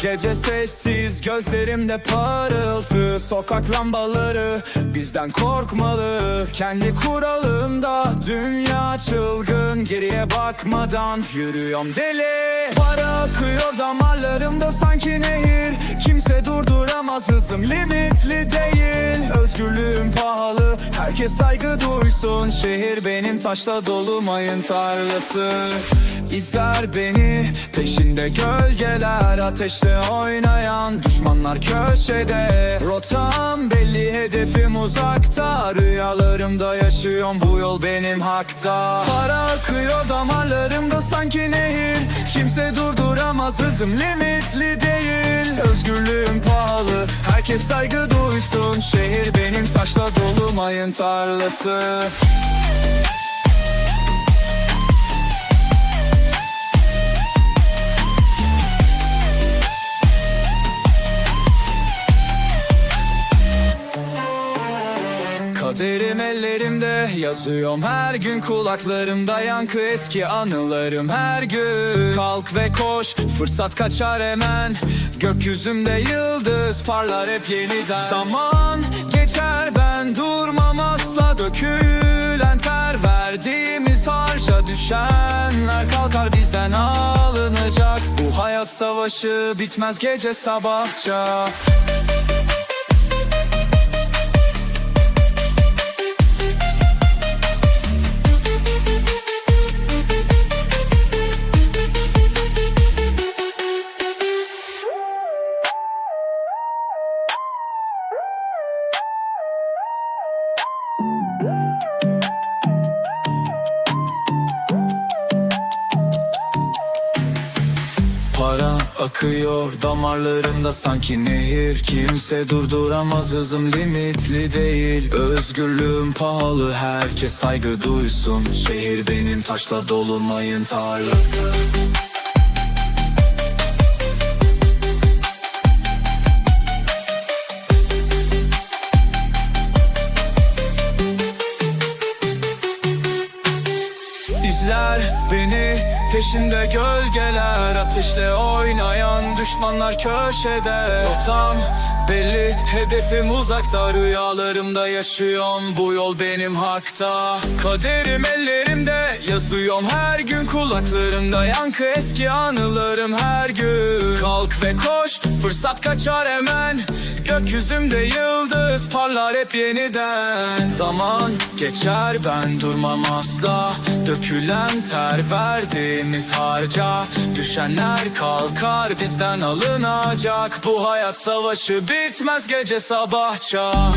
Gece sessiz gözlerimde parıltı. Sokak lambaları bizden korkmalı. Kendi kuralımda dünya çılgın. Geriye bakmadan yürüyorum deli. Para akıyor damarlarımda sanki herkes saygı duysun. Şehir benim taşla dolu mayın tarlası. İzler beni peşinde gölgeler. Ateşte oynayan düşmanlar köşede. Rotam belli hedefim uzakta. Rüyalarımda yaşıyorum bu yol benim hakta. Para akıyor damarlarımda sanki nehir. Kimse durduramaz hızım limitli değil. Özgürlüğüm pahalı herkes saygı duysun. Şehir benim taşla dolu mayın tarlası. Kaderim ellerimde yazıyorum her gün kulaklarımda yankı eski anılarım her gün Kalk ve koş fırsat kaçar hemen. Gökyüzümde yıldız parlar hep yeniden. Zaman geçer ben durmam asla. Dökülen ter Verdiğimiz harca düşenler kalkar bizden alınacak. Bu hayat savaşı bitmez gece sabahça akıyor damarlarımda sanki nehir. Kimse durduramaz hızım limitli değil. Özgürlüğüm pahalı herkes saygı duysun. Şehir benim taşla dolu mayın tarlası. İzler beni peşinde gölgeler Ateşle oynayan düşmanlar köşede. Rotam belli hedefim uzakta Rüyalarımda yaşıyorum. Bu yol benim hakta. Kaderim ellerimde yazıyorum her gün. Kulaklarımda yankı eski anılarım her gün. Kalk ve koş fırsat kaçar hemen. Gökyüzümde yıldız parlar hep yeniden. Zaman geçer ben durmam asla. Dökülen ter verdiğimiz harca Düşenler kalkar bizden alınacak. Bu hayat savaşı bitmez gece sabahça